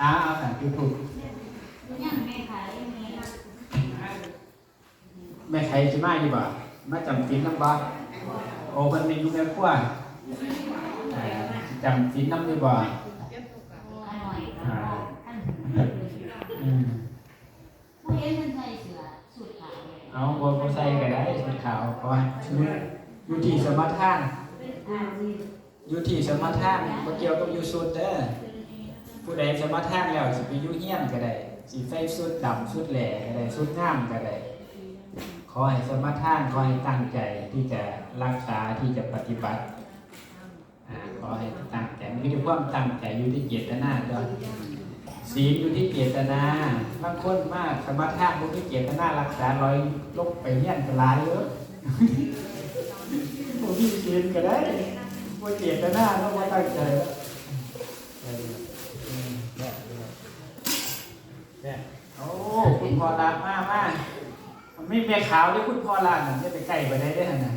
อ้าแต่ยูทูบยังไม่ขายยังไงแม่ใครสิมาอยู่บ่มาจำศีลน้ำบ่โอ้เพิ่นมีอยู่ในครัวจำศีลน้ำอยู่บ่อ๋อยท่าเห็นมันใส่เสื้อาวเอาบ่บ่ใส่ก็ได้สีขาวเพราะว่อยู่อยู่ที่สมรทานอ่าสิอยู่ที่สมรทานเกี่ยวกับอยู่สุดเด้อ ผู้ใดสมรทานแล้วสิไปยู่เฮี้ยนก็ได้สิใส่สุดดำสุดแหล่ก็ได้สุดงามก็ได้ขอให้สมาทานขอให้ตั้งใจที่จะรักษาที่จะปฏิบัติขอให้ตั้งใจมันอยู่ที่ความตั้งใจอยู่ที่เจตนาด้วยศีลอยู่ที่เจตนาบางคนมากสมาทานบ่มีเจตนารักษาลอยลบไปเฮียนก็หลายเยอะบ่มีศีลก็ได้บ่เจตนาแล้วบ่ตั้งใจแล้ว เนี่ยโอ้คุณพอรักมากมากมันไม่เมียขาวด้วยคุณพอร้านน่ะจะไปไกลไปได้ได้ขนาด